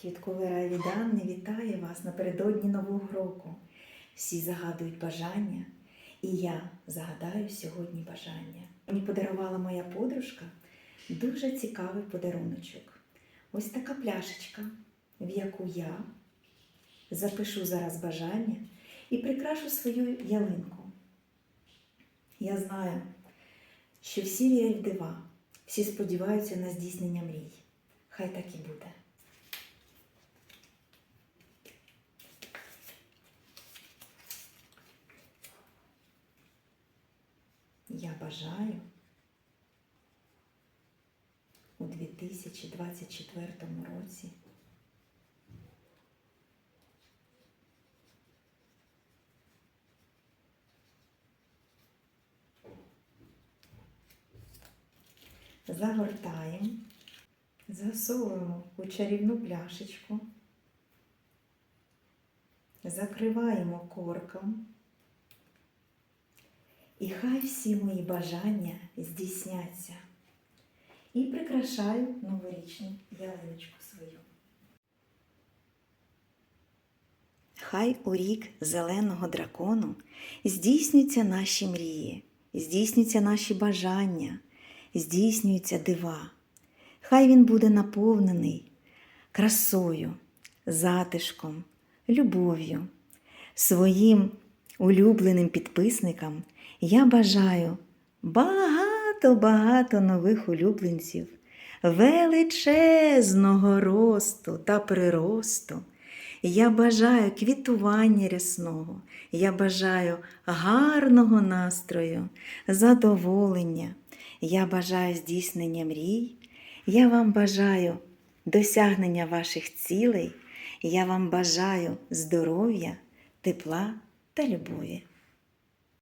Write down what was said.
Тітко Вера від вітає вас напередодні Нового року. Всі загадують бажання, і я загадаю сьогодні бажання. Мені подарувала моя подружка дуже цікавий подаруночок. Ось така пляшечка, в яку я запишу зараз бажання і прикрашу свою ялинку. Я знаю, що всі вірять в дива, всі сподіваються на здійснення мрій. Хай так і буде. Я бажаю у 2024 році загортаємо, засовуємо у чарівну пляшечку, закриваємо корком. І хай всі мої бажання здійсняться. І прикрашаю новорічну ялиночку свою. Хай у рік зеленого дракону здійснюються наші мрії, здійснюються наші бажання, здійснюються дива. Хай він буде наповнений красою, затишком, любов'ю, своїм улюбленим підписникам я бажаю багато-багато нових улюбленців, величезного росту та приросту. Я бажаю квітування рясного, я бажаю гарного настрою, задоволення, я бажаю здійснення мрій, я вам бажаю досягнення ваших цілей, я вам бажаю здоров'я, тепла та любові.